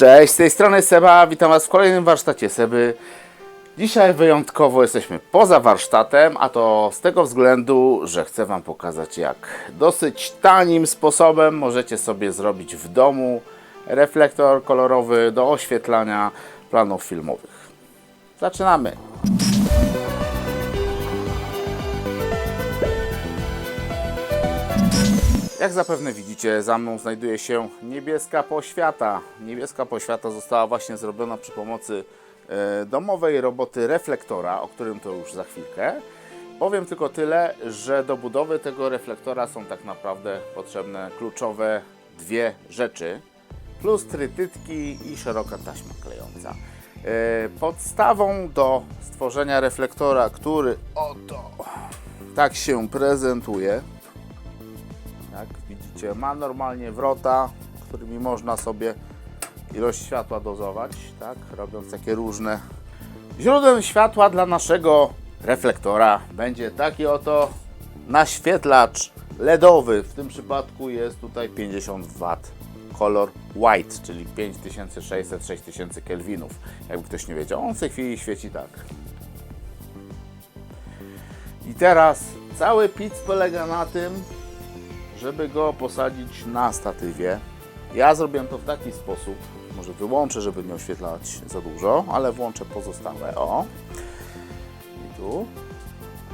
Cześć, z tej strony Seba, witam Was w kolejnym warsztacie Seby. Dzisiaj wyjątkowo jesteśmy poza warsztatem, a to z tego względu, że chcę Wam pokazać jak dosyć tanim sposobem możecie sobie zrobić w domu reflektor kolorowy do oświetlania planów filmowych. Zaczynamy! Jak zapewne widzicie, za mną znajduje się niebieska poświata. Niebieska poświata została właśnie zrobiona przy pomocy e, domowej roboty reflektora, o którym to już za chwilkę. Powiem tylko tyle, że do budowy tego reflektora są tak naprawdę potrzebne kluczowe dwie rzeczy, plus trytytki i szeroka taśma klejąca. E, Podstawą do stworzenia reflektora, który oto tak się prezentuje, jak widzicie, ma normalnie wrota, którymi można sobie ilość światła dozować, tak, robiąc takie różne. Źródłem światła dla naszego reflektora będzie taki oto naświetlacz LEDowy. W tym przypadku jest tutaj 50 W. Kolor white, czyli 5600-6000 kelwinów. Jakby ktoś nie wiedział, on w tej chwili świeci tak. I teraz cały pic polega na tym, żeby go posadzić na statywie. Ja zrobiłem to w taki sposób, może wyłączę, żeby nie oświetlać za dużo, ale włączę pozostałe. O. I tu.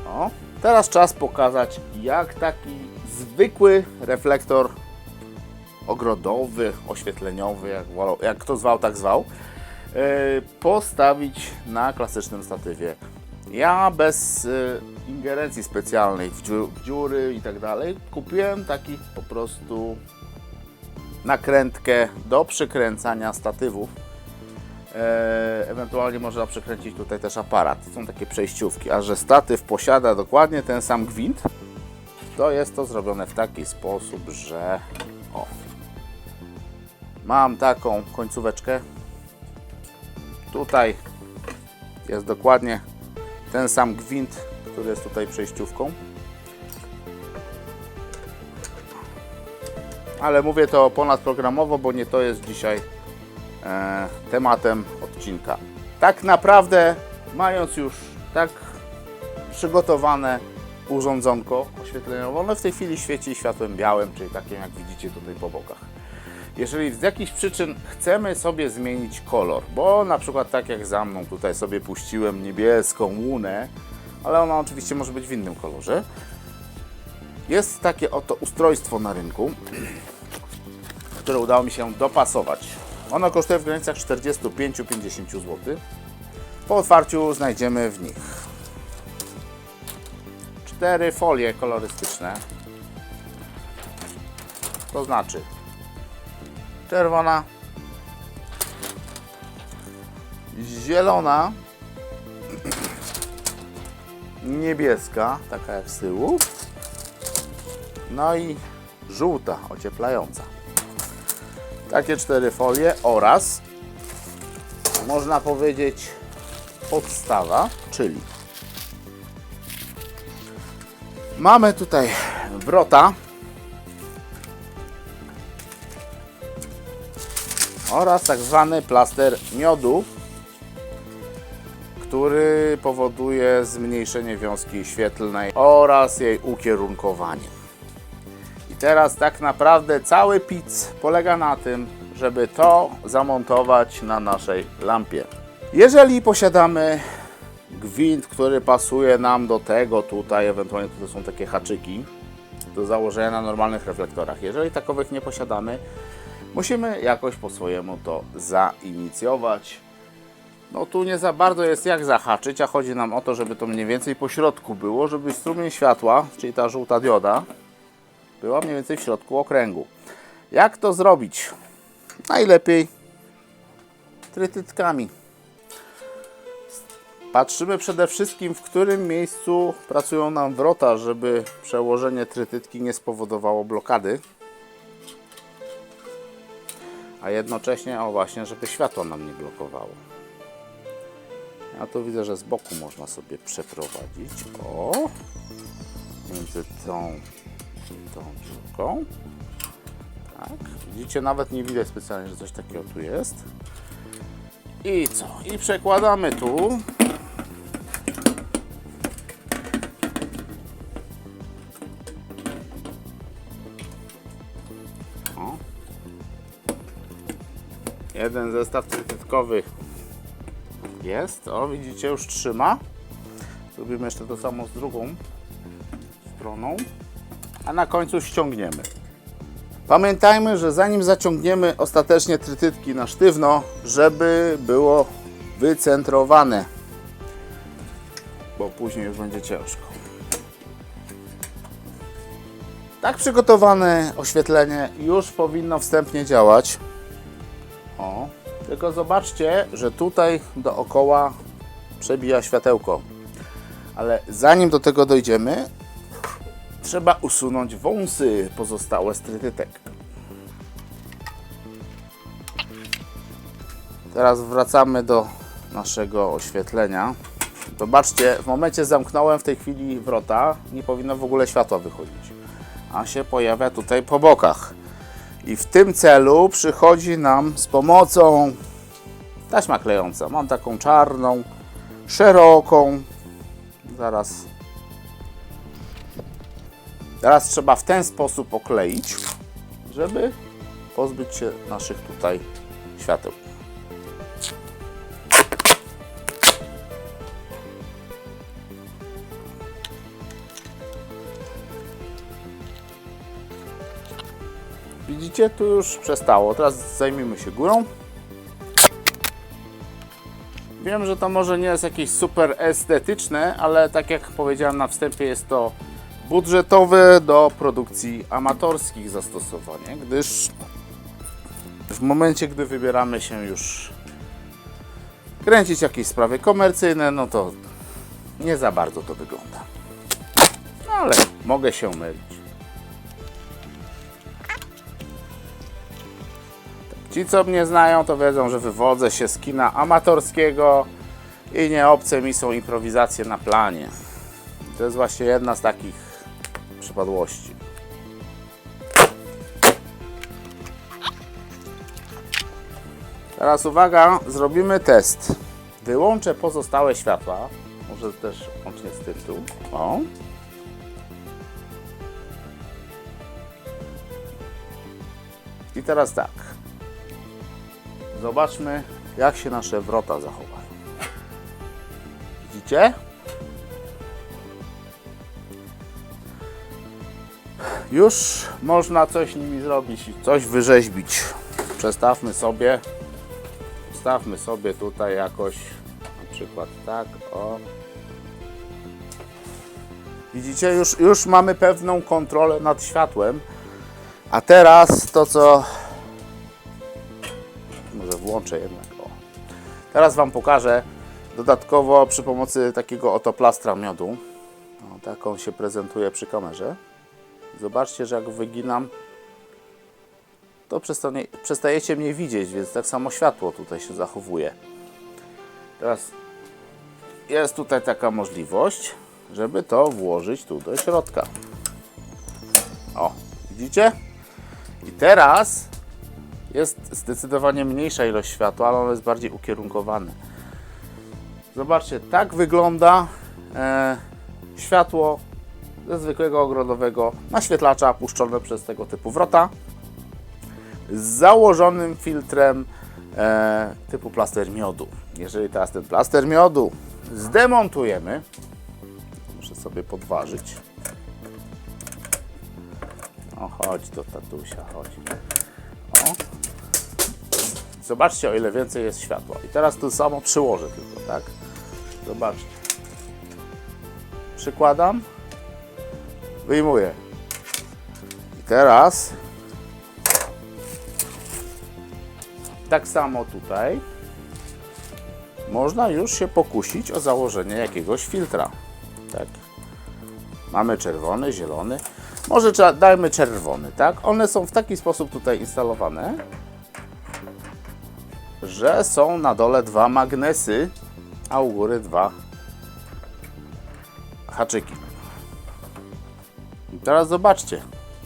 O. Teraz czas pokazać, jak taki zwykły reflektor ogrodowy, oświetleniowy, jak, jak kto zwał, tak zwał, yy, postawić na klasycznym statywie. Ja bez y, ingerencji specjalnej w, w dziury i tak dalej kupiłem taki po prostu nakrętkę do przykręcania statywów. E, ewentualnie można przykręcić tutaj też aparat. Są takie przejściówki, a że statyw posiada dokładnie ten sam gwint, to jest to zrobione w taki sposób, że o, mam taką końcóweczkę. Tutaj jest dokładnie ten sam gwint, który jest tutaj przejściówką. Ale mówię to ponadprogramowo, bo nie to jest dzisiaj e, tematem odcinka. Tak naprawdę, mając już tak przygotowane urządzonko oświetleniowe, ono w tej chwili świeci światłem białym, czyli takim jak widzicie tutaj po bokach. Jeżeli z jakichś przyczyn chcemy sobie zmienić kolor, bo na przykład tak jak za mną tutaj sobie puściłem niebieską łunę, ale ona oczywiście może być w innym kolorze. Jest takie oto ustrojstwo na rynku, które udało mi się dopasować. Ono kosztuje w granicach 45-50 zł. Po otwarciu znajdziemy w nich cztery folie kolorystyczne. To znaczy czerwona, zielona, niebieska, taka jak z tyłu, no i żółta, ocieplająca. Takie cztery folie oraz można powiedzieć podstawa, czyli mamy tutaj wrota oraz tak zwany plaster miodu, który powoduje zmniejszenie wiązki świetlnej oraz jej ukierunkowanie. I teraz tak naprawdę cały pic polega na tym, żeby to zamontować na naszej lampie. Jeżeli posiadamy gwint, który pasuje nam do tego tutaj, ewentualnie tutaj są takie haczyki do założenia na normalnych reflektorach. Jeżeli takowych nie posiadamy, musimy jakoś po swojemu to zainicjować. No tu nie za bardzo jest jak zahaczyć, a chodzi nam o to, żeby to mniej więcej po środku było, żeby strumień światła, czyli ta żółta dioda, była mniej więcej w środku okręgu. Jak to zrobić? Najlepiej trytytkami. Patrzymy przede wszystkim, w którym miejscu pracują nam wrota, żeby przełożenie trytytki nie spowodowało blokady. A jednocześnie, o właśnie, żeby światło nam nie blokowało. Ja tu widzę, że z boku można sobie przeprowadzić. O! Między tą i tą dziurką. Tak, widzicie, nawet nie widać specjalnie, że coś takiego tu jest. I co? I przekładamy tu. Jeden zestaw trytytkowy jest. O, widzicie, już trzyma. Zrobimy jeszcze to samo z drugą stroną. A na końcu ściągniemy. Pamiętajmy, że zanim zaciągniemy ostatecznie trytytki na sztywno, żeby było wycentrowane, bo później już będzie ciężko. Tak przygotowane oświetlenie już powinno wstępnie działać. O, tylko zobaczcie, że tutaj dookoła przebija światełko. Ale zanim do tego dojdziemy, trzeba usunąć wąsy pozostałe z trytytek. Teraz wracamy do naszego oświetlenia. Zobaczcie, w momencie zamknąłem w tej chwili wrota, nie powinno w ogóle światła wychodzić, a się pojawia tutaj po bokach. I w tym celu przychodzi nam z pomocą taśma klejąca. Mam taką czarną, szeroką. Zaraz Teraz trzeba w ten sposób okleić, żeby pozbyć się naszych tutaj świateł. Widzicie, tu już przestało. Teraz zajmijmy się górą. Wiem, że to może nie jest jakieś super estetyczne, ale tak jak powiedziałem na wstępie, jest to budżetowe do produkcji amatorskich zastosowanie, gdyż w momencie, gdy wybieramy się już kręcić jakieś sprawy komercyjne, no to nie za bardzo to wygląda. No ale mogę się mylić. Ci, co mnie znają, to wiedzą, że wywodzę się z kina amatorskiego i nie obce mi są improwizacje na planie. To jest właśnie jedna z takich przypadłości. Teraz uwaga, zrobimy test. Wyłączę pozostałe światła. Może też łącznie z tym tu. O. I teraz tak. Zobaczmy, jak się nasze wrota zachowają. Widzicie? Już można coś nimi zrobić, coś wyrzeźbić. Przestawmy sobie, ustawmy sobie tutaj jakoś, na przykład tak, o. Widzicie, już, już mamy pewną kontrolę nad światłem. A teraz to, co... Może włączę jednak, o. Teraz Wam pokażę dodatkowo przy pomocy takiego oto plastra miodu. O, tak on się prezentuje przy kamerze. Zobaczcie, że jak wyginam, to przestanie, przestajecie mnie widzieć, więc tak samo światło tutaj się zachowuje. Teraz jest tutaj taka możliwość, żeby to włożyć tu do środka. O, widzicie? I teraz jest zdecydowanie mniejsza ilość światła, ale ono jest bardziej ukierunkowane. Zobaczcie, tak wygląda e, światło ze zwykłego ogrodowego naświetlacza puszczone przez tego typu wrota z założonym filtrem e, typu plaster miodu. Jeżeli teraz ten plaster miodu zdemontujemy, muszę sobie podważyć. O, chodź do tatusia, chodź. Zobaczcie, o ile więcej jest światła. I teraz to samo przyłożę tylko, tak? Zobaczcie. Przykładam. Wyjmuję. I teraz tak samo tutaj można już się pokusić o założenie jakiegoś filtra. Tak. Mamy czerwony, zielony. Może dajmy czerwony, tak? One są w taki sposób tutaj instalowane, że są na dole dwa magnesy, a u góry dwa haczyki. I teraz zobaczcie,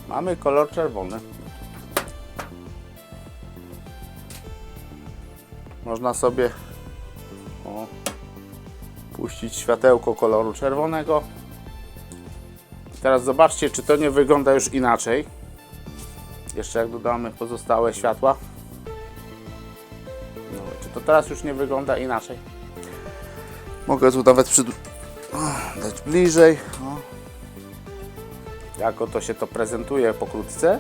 mamy kolor czerwony. Można sobie o, puścić światełko koloru czerwonego. Teraz zobaczcie, czy to nie wygląda już inaczej. Jeszcze jak dodamy pozostałe światła. Teraz już nie wygląda inaczej? Mogę tu nawet przy... o, dać bliżej. O. Jak oto się to prezentuje pokrótce.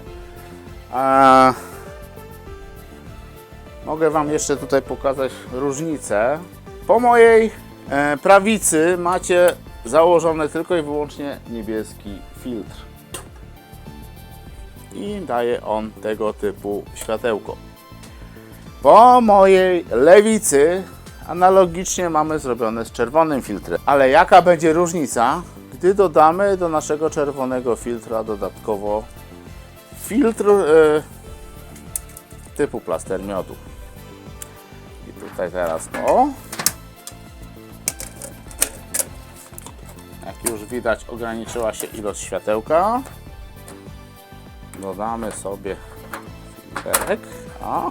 A... Mogę Wam jeszcze tutaj pokazać różnicę. Po mojej e, prawicy macie założony tylko i wyłącznie niebieski filtr. I daje on tego typu światełko. Po mojej lewicy analogicznie mamy zrobione z czerwonym filtrem. Ale jaka będzie różnica, gdy dodamy do naszego czerwonego filtra dodatkowo filtr e, typu plaster miodu. I tutaj teraz o. Jak już widać ograniczyła się ilość światełka. Dodamy sobie filterek. O.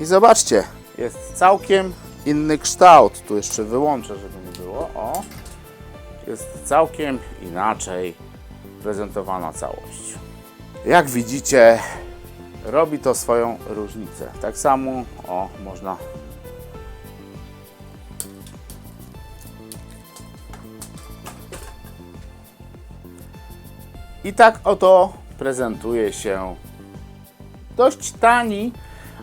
I zobaczcie, jest całkiem inny kształt. Tu jeszcze wyłączę, żeby nie było. O. Jest całkiem inaczej prezentowana całość. Jak widzicie, robi to swoją różnicę. Tak samo, o, można I tak oto prezentuje się dość tani.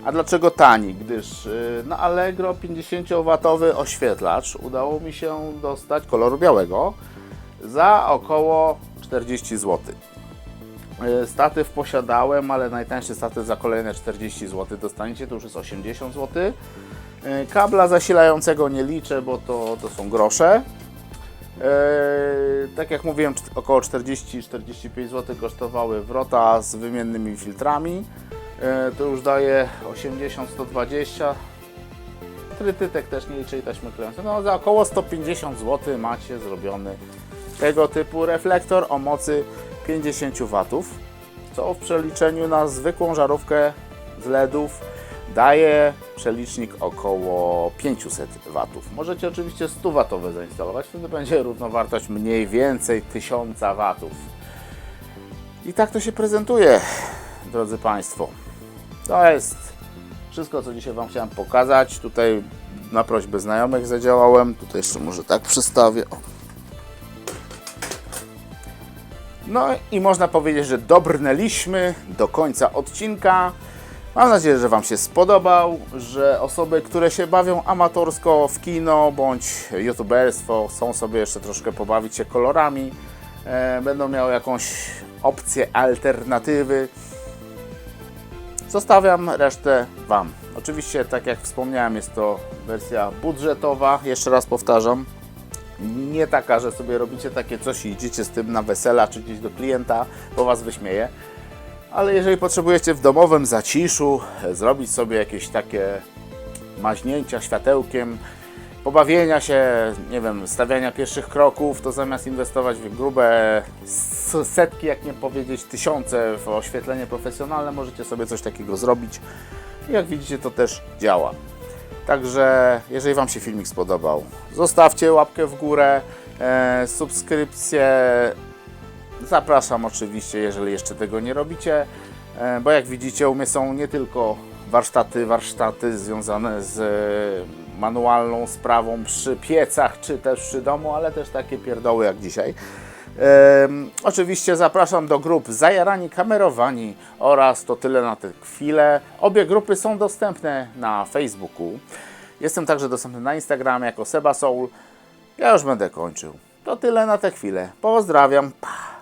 A dlaczego tani? Gdyż yy, na Allegro 50W oświetlacz udało mi się dostać koloru białego za około 40 zł. Statyw posiadałem, ale najtańszy statyw za kolejne 40 zł dostaniecie, to już jest 80 zł. Yy, Kabla zasilającego nie liczę, bo to, to są grosze. Eee, tak jak mówiłem, około 40-45 zł kosztowały wrota z wymiennymi filtrami. Eee, to już daje 80-120. Trytytek też nie liczy i taśmy klejące. No za około 150 zł macie zrobiony tego typu reflektor o mocy 50 W, co w przeliczeniu na zwykłą żarówkę z LEDów daje przelicznik około 500 W. Możecie oczywiście 100 W zainstalować, wtedy będzie równowartość mniej więcej 1000 W. I tak to się prezentuje, drodzy Państwo. To jest wszystko, co dzisiaj Wam chciałem pokazać. Tutaj na prośbę znajomych zadziałałem. Tutaj jeszcze może tak przystawię. O. No i można powiedzieć, że dobrnęliśmy do końca odcinka. Mam nadzieję, że Wam się spodobał, że osoby, które się bawią amatorsko w kino bądź youtuberstwo, chcą sobie jeszcze troszkę pobawić się kolorami, e, będą miały jakąś opcję alternatywy. Zostawiam resztę Wam. Oczywiście, tak jak wspomniałem, jest to wersja budżetowa. Jeszcze raz powtarzam, nie taka, że sobie robicie takie coś i idziecie z tym na wesela czy gdzieś do klienta, bo Was wyśmieje. Ale jeżeli potrzebujecie w domowym zaciszu zrobić sobie jakieś takie maźnięcia światełkiem, pobawienia się, nie wiem, stawiania pierwszych kroków, to zamiast inwestować w grube setki, jak nie powiedzieć tysiące w oświetlenie profesjonalne, możecie sobie coś takiego zrobić. I jak widzicie, to też działa. Także jeżeli Wam się filmik spodobał, zostawcie łapkę w górę, e, subskrypcję. Zapraszam oczywiście, jeżeli jeszcze tego nie robicie, e, bo jak widzicie, u mnie są nie tylko warsztaty, warsztaty związane z e, manualną sprawą przy piecach, czy też przy domu, ale też takie pierdoły jak dzisiaj. Oczywiście zapraszam do grup Zajarani Kamerowani oraz To Tyle na tę chwilę. Obie grupy są dostępne na Facebooku. Jestem także dostępny na Instagramie jako Seba Soul. Ja już będę kończył. To tyle na tę chwilę. Pozdrawiam. Pa.